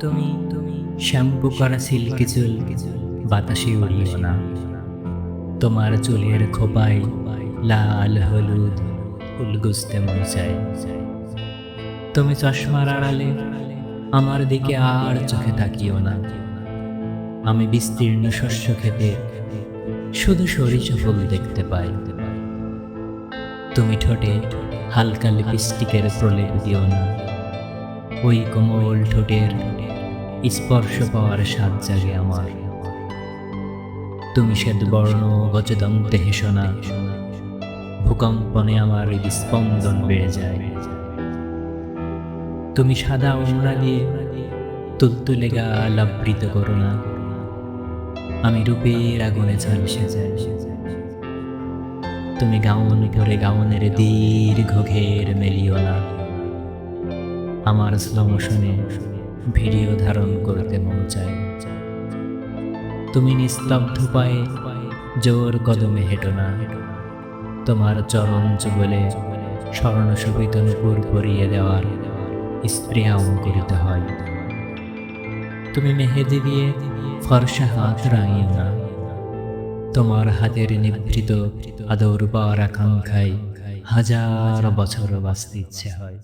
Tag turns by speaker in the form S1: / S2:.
S1: তুমি তুমি শ্যাম্পু করা সিল্কি চুল, বাতাসে উড়িও না। তোমার চুলের খোপায় লাল, হলুদ ফুল গুজতে মন চায় তুমি চশমার আড়ালে আমার দিকে আর চোখে তাকিও না। আমি বিস্তীর্ণ শস্য খেতে শুধু সরিষা ফুল দেখতে পাই। তুমি ঠোঁটে হালকা লিপস্টিকের প্রলেপ দিও না। ওই কোমল ঠোঁটের স্পর্শ পাওয়ার স্বাদ জাগে আমার। তুমি শ্বেত বর্ণ গজদন্তে হেসো না ভূকম্পনে আমার হৃদস্পন্দন বেড়ে যায়। তুমি সাদা ওমরা দিয়ে তুলতুলে গাল আবৃত করো না। আমি রূপের আগুনে ঝলসে যাই তুমি গাউন করে গাউনের দীর্ঘ ঘের মেলিও না। আমার স্লো মোশনে ভিডিও ধারণ করতে মন চায়। তুমি নিস্তব্ধ পায়ে জোর কদমে হেঁটো না। তোমার চরণ যুগলে স্মরণ শোভিত নুপুর ভরিয়ে দেওয়ার স্প্রিয়া অঙ্কুরিত হয়। তুমি মেহেদি দিয়ে ফর্সা হাত রাঙিও না। তোমার হাতের নিভৃত আদর পাওয়ার আকাঙ্ক্ষায় হাজার বছর বাঁচতে ইচ্ছে হয়।